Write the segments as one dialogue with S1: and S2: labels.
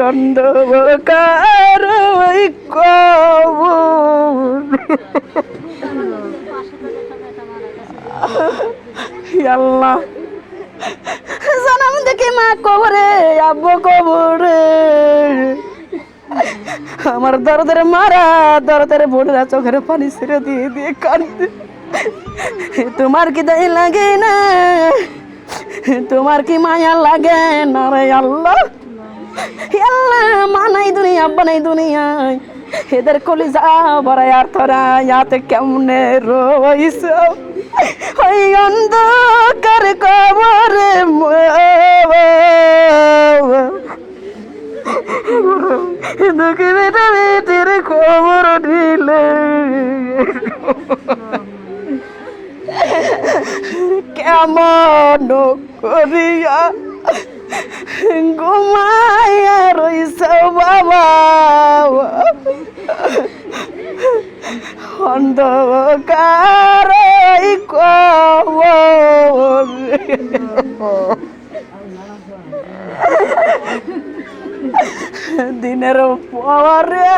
S1: অন্ধকার জানাম দেখি মা কবরে আব্বু কবরে আমার দরদের মারা দরদের বোনরা চোখের পানি ছেড়ে দিয়ে দিয়ে কাঁদতে তোমার কি দায় লাগে না তোমার কি মায়া লাগে না রে আল্লাহ। আল্লাহ, মা দুনিয়া, আব্বা নাই দুনিয়ায়। এদের কলিজা বড়াই আর তোরা ইয়াতে কেমনে রইস? ওই অন্ধকার কবরে দুঃখে বেটা বেটের খবর দিলে। কেমন করিয়া ঘুমাইয়া রইস বাবা অন্ধকার কবর দিনের পরে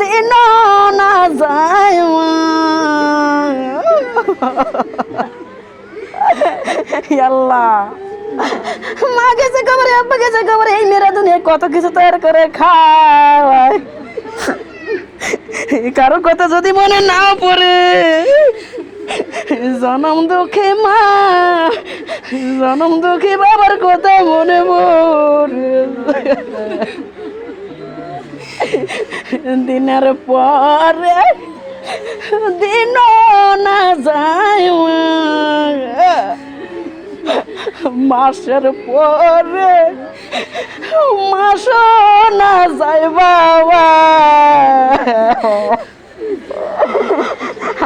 S1: দিন না যায় আল্লাহ মা গেছে খবরে আব্বা গেছে খবরে এই মেয়েরা দুনিয়া কত কিছু তৈরি করে খাওয়ায়। কারও কথা যদি মনে না পড়ে, জনম দুঃখে মা, জনম দুঃখে বাবার কথা মনে পড়ে। দিনের পরে দিন না যায়। মাসের পরে মাস না যায় বাবা।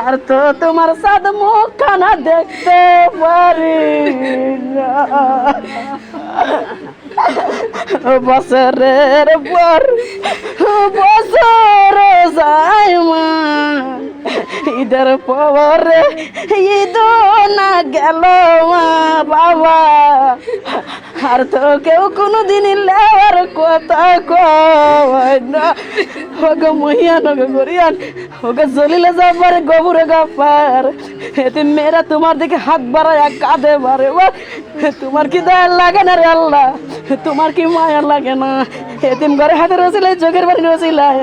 S1: আর তো তোমার সাদ মুখখানা দেখতে পারি বছরের পর বছর যায় মা। ঈদের পরে ঈদ না গেল মা বাবা। আর তো কেউ কোনোদিন লেবার কথা কয় না। ওকে মহিয়ান ওকে গরিয়ান ওকে জলিলে যাবার গবুরে গাপার এতে মেয়েরা, তোমার দিকে হাত বাড়ায় কাঁদে বারে বা তোমার কি দয়া লাগে না রে আল্লাহ? তোমার কি মায়া লাগে না? এতিম ঘরে হাতে রসিলে চোখের বাড়ি রসিলায়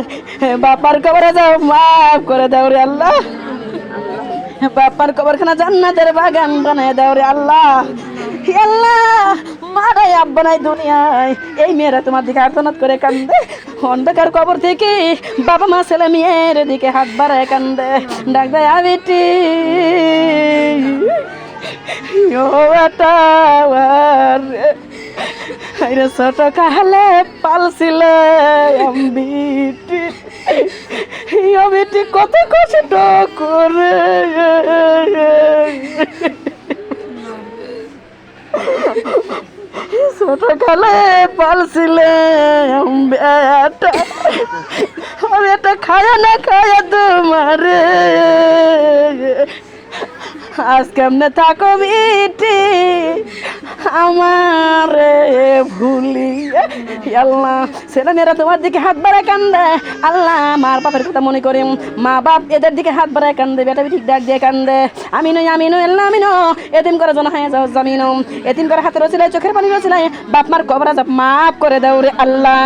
S1: বাপার কবরে যাও, মাফ করে দাও রে আল্লাহ। বাপার কবরখানা জান্নাতের বাগান বানায় দাও রে আল্লাহ। আল্লাহ মারাই আব্বা নাই দুনিয়ায়। এই মেয়েরা তোমার দিকে আর্তনাদ করে কান্দে। অন্ধকার কবর থেকে বাবা মা, ছেলে মেয়ের দিকে হাত বাড়ায় কান্দে। ডাক দেয়, আবিটি আরে ছোট কালে পালছিলে বিটি বেটি কত কষ্ট করে। ছোট কালে পালছিলে বেটা। আমি এটা খায়া না খায়া তোমারে। আজ কেমনে থাকো বিটি আমার ভুলি। আল্লাহ, ছেলে মেয়েরা তোমার দিকে হাত বাড়ায় কান্দে। আল্লাহ, মার বাপের কথা মনে করি মা বাপ এদের দিকে হাত বাড়ায় কান্দে, বেটা ঠিক ডাক দিয়ে কান্দে। আমি নই আমি নই, আল্লাহ, আমি নো এতিম করে জন হয়ে যাও জামিন এতিম করে হাতে রসিলাই চোখের পানি রসিলাই বাপ মার কবরা মাফ করে দাও রে আল্লাহ।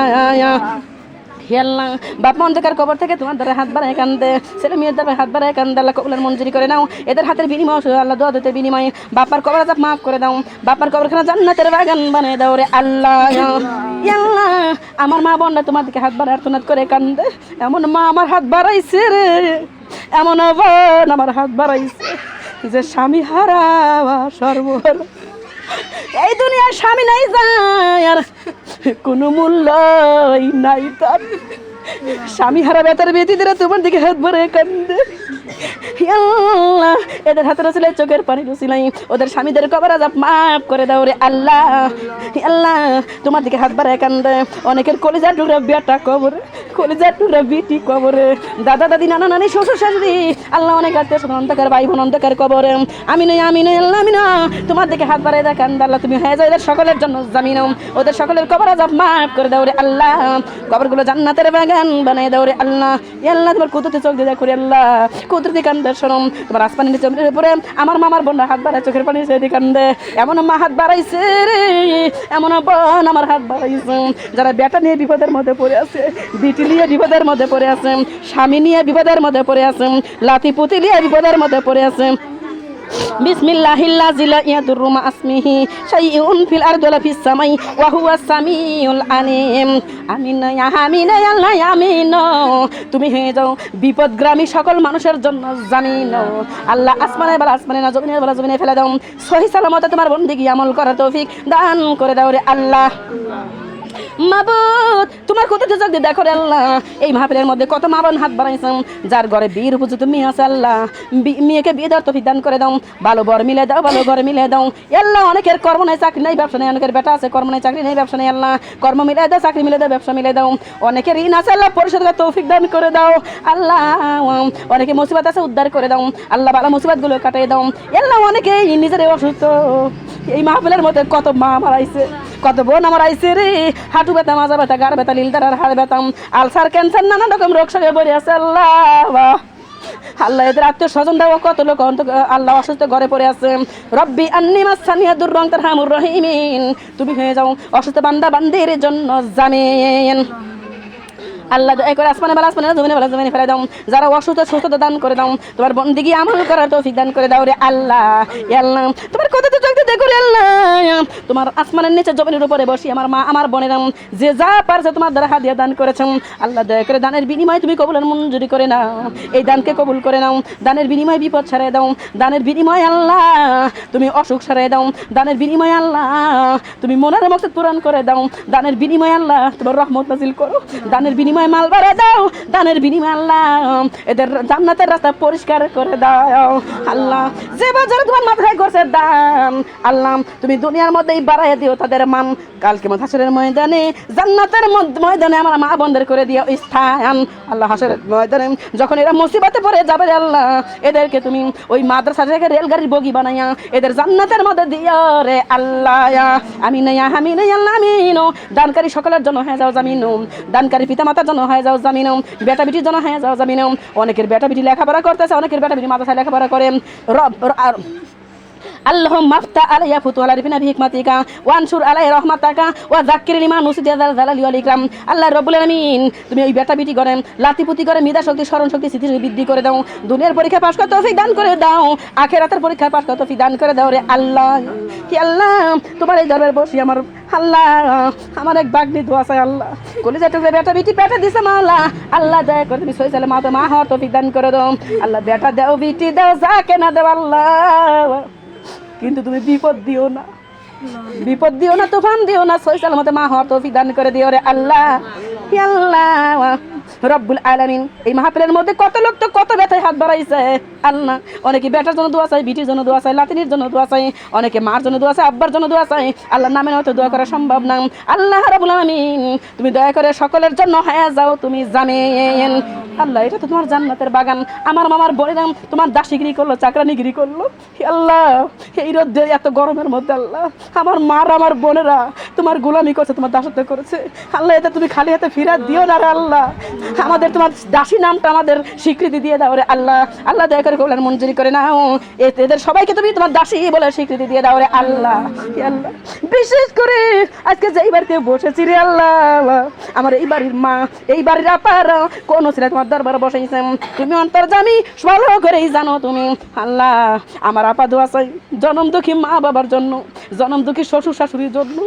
S1: হেল্লা বাপ অন্ধকার কবর থেকে তোমার দ্বারা হাত বাড়ায় কান্দে। ছেলে মেয়ের দ্বারা হাত বাড়ায় কান্দে, আল্লাহ কবুলের মঞ্জুরি করে নাও। এদের হাতের বিনিময় আল্লাহ দোয়া দিতে বিনিময়ে। বাপার কবর আজাব মাফ করে দাও। বাপার কবরখানা জান্নাতের বাগান বানিয়ে দাও রে আল্লাহ। আল্লাহ আমার মা বোনরা তোমার দিকে হাত বাড়ায় আর্তনাদ করে কান্দে। এমন মা আমার হাত বাড়াইছে রে। এমন বোন আমার হাত বাড়াইছে। যে স্বামী হারা সর্বহারা এই দুনিয়ার স্বামী নাই আর কোনো মূল্যই নাই তার। স্বামী হারা বেতার বেতিদের তোমার দিকে হাত ভরে কান্দে। আল্লাহ, এদের হাতে রসিলাই চোখের পানি রসিলাই ওদের স্বামীদের কবর আজাব মাফ করে দাও রে আল্লাহ। আল্লাহ, তোমার দিকে হাত বাড়ায় কান্দে। অনেকের কলিজার টুকরা বিয়াটা কবরে, কলিজার টুকরা বিটি কবরে। দাদা, দাদি, নানা, নানি, শ্বশুর, শাশুড়ি, আল্লাহ অনেক আত্মীয় স্বজন, অন্ধকার ভাই বোন, অন্ধকার কবরে। আমি নই আমি নই, আল্লাহ, আমি না তোমার দিকে হাত বাড়ায় দেখান আল্লাহ, তুমি হয়ে যাও এদের সকলের জন্য জামিন। ওদের সকলের কবর আজাব মাফ করে দাও রে আল্লাহ। কবরগুলো জান্নাতের বাগান বানাই দাও রে আল্লাহ। আল্লাহ, তোমার কুদরতে চোখ দিয়ে দেখো রে আল্লাহ। কুদরতি কান্দে শরম, তোমার আসমানি নিচে উপরে আমার মামার বোন হাত বাড়ায়, চোখের পানি সেদি কান্দে এমন মা হাত বাড়াইছে রে, এমন বোন আমার হাত বাড়াইছে। যারা বেটা নিয়ে বিপদের মধ্যে পড়ে আছে, বিটি নিয়ে বিপদের মধ্যে পড়ে আছে, স্বামী নিয়ে বিপদের মধ্যে পড়ে আছে লাতি পুতি নিয়ে বিপদের মধ্যে পড়ে আছে বিসমিল্লাহিল্লাযী লা ইয়াদুররু মা আসমিহি শাইউন ফিল আরদি ওয়ালা ফিস সামাই ওয়া হুয়াস সামিউল আলিম। আমিন ইয়া আমিন ইয়া আল্লাহ ইয়া আমিন। তুমি হয়ে যাও বিপদগ্রামী সকল মানুষের জন্য জামিন। আল্লাহ আসমানে বলা আসমানে না, জমিনের বলা জমিনে ফেলে দাও। সহি সালামতে তোমার বন্দিগি আমল করার তৌফিক দান করে দাও রে আল্লাহ। মাবুদ, তোমার কত চোখ দিয়ে দেখো আল্লাহ। এই মাহফিলের মধ্যে কত মা বোন হাত বাড়াইছেন। যার ঘরে বীর উপযুক্ত মেয়ে আছে আল্লাহ। মেয়েকে বিয়ে দেওয়ার তফিক দান করে দাও। ভালো বর মিলে দাও, ভালো ঘরে মিলে দাও। আল্লাহ, অনেকের কর্ম নাই, চাকরি নাই, ব্যবসা নেই। অনেকের বেটা আছে, কর্ম নাই, চাকরি নেই, ব্যবসা নেই, আল্লাহ। কর্ম মিলে দাও, চাকরি মিলে দাও, ব্যবসা মিলে দাও। অনেকের ঋণ আছে, আল্লাহ, পরিশোধ করার তৌফিক দান করে দাও। আল্লাহ, অনেকে মুসিবত আছে, উদ্ধার করে দাও। আল্লাহ, ভালো মুসিবতগুলো কাটিয়ে দাও। আল্লাহ অনেকে নিজের অসুস্থ। এই মাহফিলের মধ্যে কত মা মারাইছে কত বোন আমার আইসি রে? হাঁটু ব্যথা, মাজা ব্যথা গাড় ব্যথা লীলদার হাড় বেতাম আলসার, ক্যান্সার নানা রকম রোগ সঙ্গে বলে আছে আল্লাহ। আল্লাহ, এদের আত্মীয় স্বজন দাও, কত লোক আল্লাহ অসুস্থ ঘরে পড়ে আছে। রব্বি আন্নি মাসানিয়া দুর্রং তার হামুর রহিমিন। তুমি হয়ে যাও অসুস্থ বান্দা বান্দির জন্য জামিন। আল্লাহ দয়া করে, আসমানে বেলা, আসমানে জমিনে বেলা, জমিনে ফেলে দাও। যারা অসুস্থ সুস্থতা দান করে দাও। তোমার বন্দিগি আমল করার তৌফিক দান করে দাও রে আল্লাহ আল্লাহ। তোমার কথা তো চোখতে দেখো রে আল্লাহ। তোমার আসমানের নিচে জমিনের উপরে বসি আমার মা, আমার বোনের, যে যা পারছে তোমার দ্বারা হাদিয়া দান করেছেন আল্লাহ দয়া করে দানের বিনিময়ে তুমি কবুলের মঞ্জুরি করে নাও। এই দানকে কবুল করে নাও। দানের বিনিময়ে বিপদ ছাড়াই দাও। দানের বিনিময়ে আল্লাহ, তুমি অসুখ সারাই দাও। দানের বিনিময়ে আল্লাহ, তুমি মনের মকসদ পূরণ করে দাও। দানের বিনিময়ে আল্লাহ, তোমার রহমত নাজিল করো। দানের বিনিময়ে মাল বাড়ে দাও, দানের বিনিময়ে আল্লাহ এদের জান্নাতের রাস্তা পরিষ্কার করে দাও। আল্লাহ, যে বাজারে তোমার মাথায় করছে দান আল্লাহ, তুমি দুনিয়ার মধ্যেই বাড়াই দিও তাদের মান। কালকে মত হাসরের ময়দানে, জান্নাতের ময়দানে আমার মা বন্ধের করে দিও স্থান। আল্লাহ, হাসরের ময়দানে যখন এরা মুসিবতে পড়ে যাবে আল্লাহ, এদেরকে তুমি ওই মাদ্রাসা থেকে রেলগাড়ির বগি বানাইয়া এদের জান্নাতের মধ্যে দিও রে আল্লাহ। আমি নাই আমি নাই আল্লাহ, আমিন। দানকারী সকলের জন্য হয়ে যাও জামিন। দানকারী পিতা মাতার জন্য হয়ে যাও জামিন। বেটা বিটির জন হয়ে যাও জামিন। অনেকের বেটা বিটি লেখাপড়া করতেছে, অনেকের বেটা বিটি মাদ্রাসায় লেখাপড়া করে। রব আর اللهم افتح علي فتوح العارفين بحكمتك وانشر علي رحمتك وذكر لما نسيت يا ذا الجلال والاكرام আল্লাহ রব্বুল আলামিন তুমি ওই বেটা বিটি করেন লাতিপুতি করে মেধা শক্তি স্মরণ শক্তি স্মৃতি বৃদ্ধি করে দাও দুনিয়ার পরীক্ষা পাশ করতে তৌফিক দান করে দাও আখেরাতের পরীক্ষা পাশ করতে তৌফিক দান করে দাও রে আল্লাহ কি আল্লাহ তোমার এই দরবার বসি আমার আল্লাহ আমার এক বাগনি দোয়া চাই আল্লাহ কলিজা টুকরে বেটা বিটি পেটা দিছে মাওলা আল্লাহ দয়া করে তুমি সই সালে মা তো মা হওয়ার তৌফিক দান করে দাও আল্লাহ বেটা দাও বিটি দাও যা কেনা দাও আল্লাহ কিন্তু তুমি বিপদ দিও না। বিপদ দিও না, তুফান দিও না সই সালামতে মা হওয়ার তৌফিক দান করে দিও রে আল্লাহ। আল্লাহ। রব্বুল আলামিন, এই মাহফিলের মধ্যে কত লোক তো কত ব্যথায় হাত বাড়াইছে। আল্লাহ, অনেকে বেটার জন্য দোয়া চাই বিটির জন্য দোয়া চাই লাতিনির জন্য দোয়া চাই অনেকে মার জন্য দোয়া চাই আব্বার জন্য দোয়া চাই আল্লাহ নামে হয়তো দোয়া করা সম্ভব না। আল্লাহ রব্বুল আলামিন, তুমি দয়া করে সকলের জন্য হয়ে যাও, তুমি জানেন। আল্লাহ, এটা তো তোমার জান্নাতের বাগান। আমার মামার বোনেরাম তোমার দাসিগিরি করল, চাকরানিগিরি করল। আল্লাহ এই রোদ্রে এত গরমের মধ্যে আল্লাহ, আমার মার, আমার বোনেরা তোমার গোলামি করছে, তোমার দাসত্ব করেছে। আল্লাহ এটা তুমি খালি হাতে ফিরা দিও না রে আল্লাহ। আমাদের তোমার দাসী নামটা আমাদের স্বীকৃতি দিয়ে দাও রে আল্লাহ। আল্লাহ দয়া করে কল্যাণ মঞ্জুরি করে নাও। এদের সবাইকে তুমি তোমার দাসী বলে স্বীকৃতি দিয়ে দাও রে আল্লাহ। আল্লাহ, বিশেষ করে আজকে যেই বাড়িতে বসেছি রে আল্লাহ। আমার এই বাড়ির মা, এই বাড়ির আপার, কোন ছেলে তোমার দরবার বসাইছেন তুমি অন্তর জানি ভালো করেই জানো তুমি। আল্লাহ, আমার আপা দোয়া চাই, জনম দুঃখী মা বাবার জন্য, জনম দুঃখী শ্বশুর শাশুড়ির জন্য।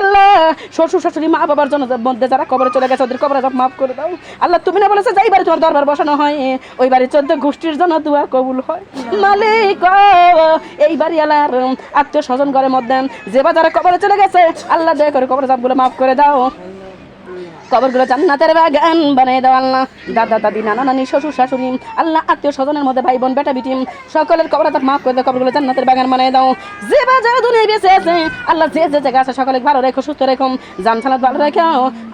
S1: আল্লাহ, শ্বশুর শাশুড়ি মা বাবার জন্য মধ্যে যারা কবরে চলে গেছে, ওদের কবরে মাফ করে দাও। আল্লাহ, তুমি না বলেছ যাই বাড়ি তোমার দরবার বসানো হয়? ওই বাড়ির চোদ্দ গোষ্ঠীর জন্য দোয়া কবুল হয়। মালিক এই বাড়ি আলার আত্মীয় স্বজন ঘরের মধ্যে, যে বা যারা কবরে চলে গেছে, আল্লাহ দয়া করে কবরে সবগুলো মাফ করে দাও। কবরগুলো জান্নাতের বাগান বানিয়ে দাও আল্লাহ। দাদা, দাদি, নানা, নানি, শ্বশুর, শাশুড়ি, আল্লাহ, আত্মীয় স্বজনের মধ্যে ভাই বোন বেটা, বিটি, সকলের কবর তার মাফ করে দাও, কবরগুলো জান্নাতের বাগান বানিয়ে দাও। যে বা যারা দুনিয়ায় বেঁচে আছে, আল্লাহ যে যে জায়গা আছে, সকলে ভালো রেখো, সুস্থ রেখো, জান সালাত ভালো রেখো।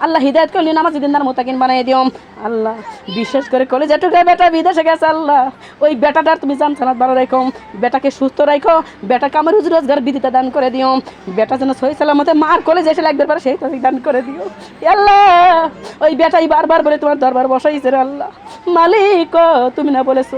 S1: আল্লাহ হৃদায়ত করলি নামাজ দিনদার মোতাকিন বানিয়ে দিও। আল্লাহ, বিশেষ করে কলে যেটুকু বেটা বিদেশে গেছে, আল্লাহ। ওই বেটাটার তুমি জান সালাত ভালো রেখো, বেটাকে সুস্থ রাখো বেটাকে আমার রুজি রোজগার বিদিতে দান করে দিও। বেটা যেন সহি সালামতে মার কলেজ এসে লাগবে পারে, সেই তৌফিক দান করে দিও। আল্লাহ! ওই বেটাই বারবার বলে তোমার দরবার বসাইছে আল্লাহ। মালিক তুমি না বলেছ।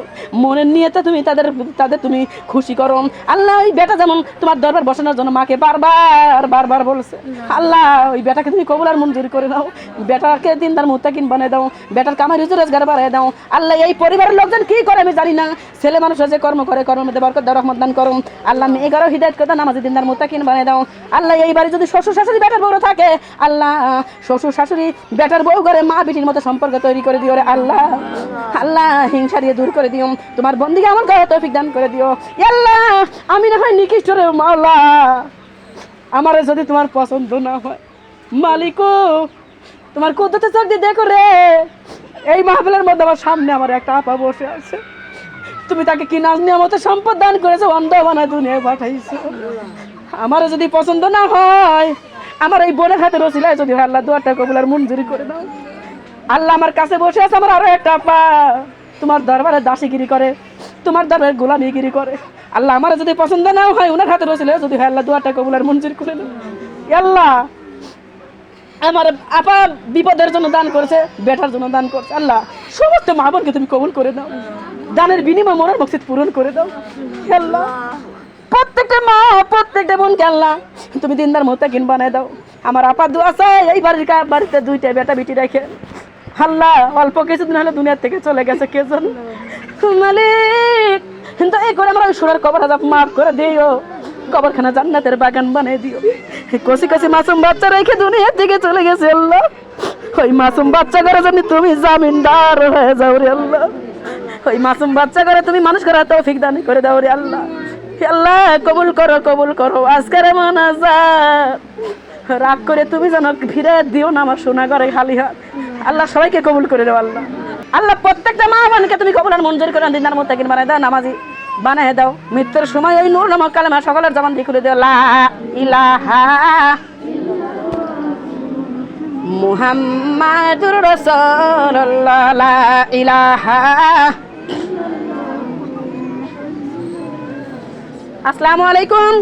S1: মনের নিয়েতে তুমি তাদের তাদের তুমি খুশি করো। আল্লাহ ওই বেটা যেমন তোমার দরবার বসানোর জন্য মাকে বারবার বারবার বলছে। আল্লাহ ওই বেটাকে তুমি কবুল আর মঞ্জুর করে দাও। বেটাকে দিন তার মুত্তাকিন বানিয়ে দাও। বেটার কামাই রুজি রোজগার বাড়ায় দাও। আল্লাহ এই পরিবারের লোকজন কি করে আমি জানি না। ছেলে মানুষ যে কর্ম করে, কর্মের মধ্যে বরকত দাও, রহমত দান করো। আল্লাহ মেয়ে গারো হৃদায়ত কথা নামাজি দিনদার মুত্তাকিন বানিয়ে দাও। আল্লাহ এই বাড়ি যদি শ্বশুর শাশুড়ি, বেটার বউ থাকে, আল্লাহ শ্বশুর শাশুড়ি, বেটার বউ করে মা বিটির মতো সম্পর্ক তৈরি করে দিও রে আল্লাহ। আল্লাহ হিংসা দিয়ে দূর করে দিও। তোমার বন্দিকে আমার গায়ে তৌফিক দান করে দিও। আল্লাহ আমি না হয় নিকৃষ্ট রে মাওলা। আমারে যদি তোমার পছন্দ না হয়, মালিকও, তোমার কুদ্দতে চোখ দিয়ে দেখো রে। এই মাহফিলের মধ্যে আমার সামনে আমার একটা আপা বসে আছে। তুমি তাকে কি নাজ নিয়ামতের সম্পদ দান করেছ, অন্ধ বানায় দুনিয়ায় পাঠাইছো? আমার যদি পছন্দ না হয়, আমার এই বোনের হাতে রসিলায় যদি আল্লাহ দুয়ারটা কবুলার মঞ্জুরি করে দাও। আল্লাহ আমার কাছে বসে আছে, আমার আরও একটা আপা। তোমার দরবারে দাসিগিরি করে, তোমার দরবারে গোলামিগিরি করে। আল্লাহ আমার যদি পছন্দ না হয় ওনার হাতে রসিলে যদি হয় আল্লাহ দুয়ারটা কবুলার মঞ্জুরি করে আল্লাহ, আমার আপা বিপদের জন্য দান করেছে, বেটার জন্য দান করছে। আল্লাহ, সমস্ত মা বোনকে তুমি কবুল করে দাও। দানের বিনিময় মনের মকসিদ পূরণ করে দাও। আল্লাহ, প্রত্যেকটা মা, প্রত্যেকটা বোনকে আল্লাহ, তুমি দিনদার মোতাকিন বানায় দাও। আমার আপা দু আছে এই বাড়ির বাড়িতে দুইটা বেটা বিটি রেখে আল্লাহ অল্প কিছুদিন হলে দুনিয়ার থেকে চলে গেছে, কে জানে? মালিক, কিন্তু এই করে আমরা ওই সুরের কবর হাজার মাফ করে দিও। কবরখানা জান্নাতের বাগান বানিয়ে দিও। কষি কষি মাসুম বাচ্চা রেখে দুনিয়ার থেকে চলে গেছে, আল্লাহ। ওই মাসুম বাচ্চা করে জন্য তুমি জামিনদার হয়ে যাও রে, আল্লাহ। ওই মাসুম বাচ্চা করে তুমি মানুষ করে তৌফিক দান করে দাও রে, আল্লাহ। আল্লাহ, কবুল করো কবুল করো, আজকের মনাজাত রাগ করে তুমি যেন ফিরে দিও না আমার সোনা ঘরে খালি হাত। আল্লাহ সবাইকে কবুল করে দাও, আল্লাহ। আল্লাহ, প্রত্যেকটা মা বোনকে তুমি কবুল আর মঞ্জুর করে দিনার মধ্যে বানায় দাও, নামাজি বানায় দাও। মৃত্যুর সময় এই নূর নামক কালেমা সকলের জবান দিয়ে খুলে দিও, লা ইলাহা মুহাম্মাদুর রাসূলুল্লাহ, লা ইলাহা আসসালামু আলাইকুম।